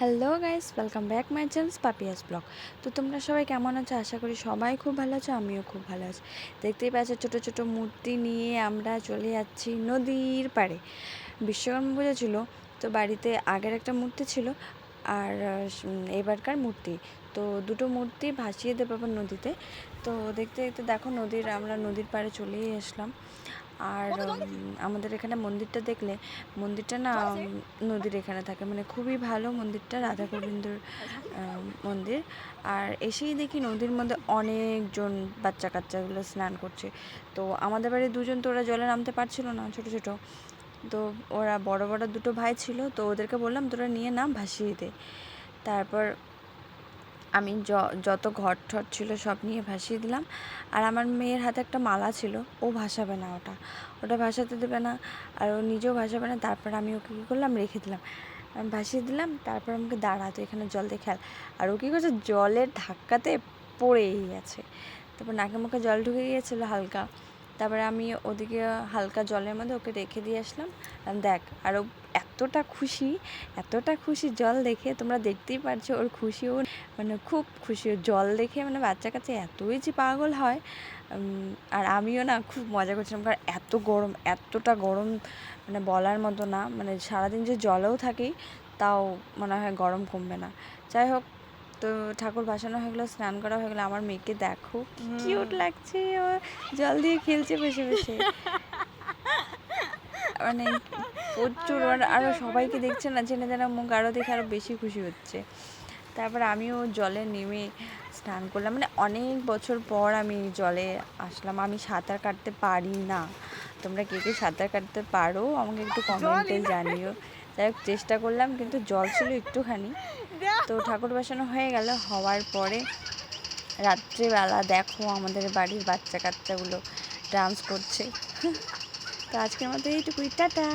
Hello guys welcome back my channel Papiya's blog তো তোমরা সবাই কেমন আছো? আশা করি সবাই খুব ভালো আছো, আমিও খুব ভালো আছি। দেখতেই পাচ্ছ, ছোটো ছোটো মূর্তি নিয়ে আমরা চলে যাচ্ছি নদীর পাড়ে। বিশ্বকর্মা পুজো ছিল, তো বাড়িতে আগের একটা মূর্তি ছিল, আর এবারকার মূর্তি। তো দুটো মূর্তি ভাসিয়ে দেবো আবার নদীতে। তো দেখতে দেখতে দেখো নদীর, আমরা নদীর পাড়ে চলেই আসলাম। আর আমাদের এখানে মন্দিরটা দেখলে, মন্দিরটা না নদীর এখানে থাকে। মানে খুবই ভালো মন্দিরটা রাধা গোবিন্দর মন্দির। আর এসেই দেখি নদীর মধ্যে অনেকজন বাচ্চা কাচ্চাগুলো স্নান করছে। তো আমাদের বাড়ির দুজন তো ওরা জলে নামতে পারছিল না, ছোট ছোট। তো ওরা বড় বড় দুটো ভাই ছিল, তো ওদেরকে বললাম, তোরা নিয়ে নাম ভাসিয়ে দে। তারপর আমি যত ঘর ঠট ছিল সব নিয়ে ভাসিয়ে দিলাম। আর আমার মেয়ের হাতে একটা মালা ছিল, ও ভাসাবে না ওটা। ওটা ভাসাতে দেবে না, আর ও নিজেও ভাসাবে না, তারপর আমি ওকে কী করলাম, রেখে দিলাম। আমি ভাসিয়ে দিলাম, তারপর আমাকে দাঁড়াতো এখানে জল দিয়ে খেয়াল আর ও কী করছে, জলের ধাক্কাতে পড়েই গেছে। তারপর নাকে মুখে জল ঢুকে গিয়েছিল হালকা। তারপরে আমি ওদিকে হালকা জলের মধ্যে ওকে রেখে দিয়ে আসলাম। দেখ, আর ও এতটা খুশি এতটা খুশি জল দেখে, তোমরা দেখতেই পারছ ওর খুশি ও মানে খুব খুশি। জল দেখে মানে বাচ্চা কাছে এতই যে পাগল হয় আর আমিও না খুব মজা করছিলাম, কারণ এত গরম, এতটা গরম মানে বলার মতো না। মানে সারাদিন যে জলেও থাকি, তাও মনে হয় গরম কমবে না। যাই হোক তো ঠাকুর ভাসানো হয়ে গেলো স্নান করা হয়ে গেলো আমার মেয়েকে দেখো কিউট লাগছে ও জল দিয়ে খেলছে বসে বসে। মানে প্রচুর আর- আরও সবাইকে দেখছে না জেনে যেন মুখ আরও দেখে আরও বেশি খুশি হচ্ছে। তারপর আমিও জলে নেমে স্নান করলাম মানে অনেক বছর পর আমি জলে আসলাম। আমি সাঁতার কাটতে পারি না। তোমরা কে কে সাঁতার কাটতে পারো আমাকে একটু কমেন্টে জানিও। যাই হোক, চেষ্টা করলাম, কিন্তু জল ছিল একটুখানি। তো ঠাকুর বসানো হয়ে গেল। হওয়ার পরে রাত্রিবেলা দেখো আমাদের বাড়ির বাচ্চা কাচ্চাগুলো ডান্স করছে। তো আজকের মতো এইটুকুই। টাটা।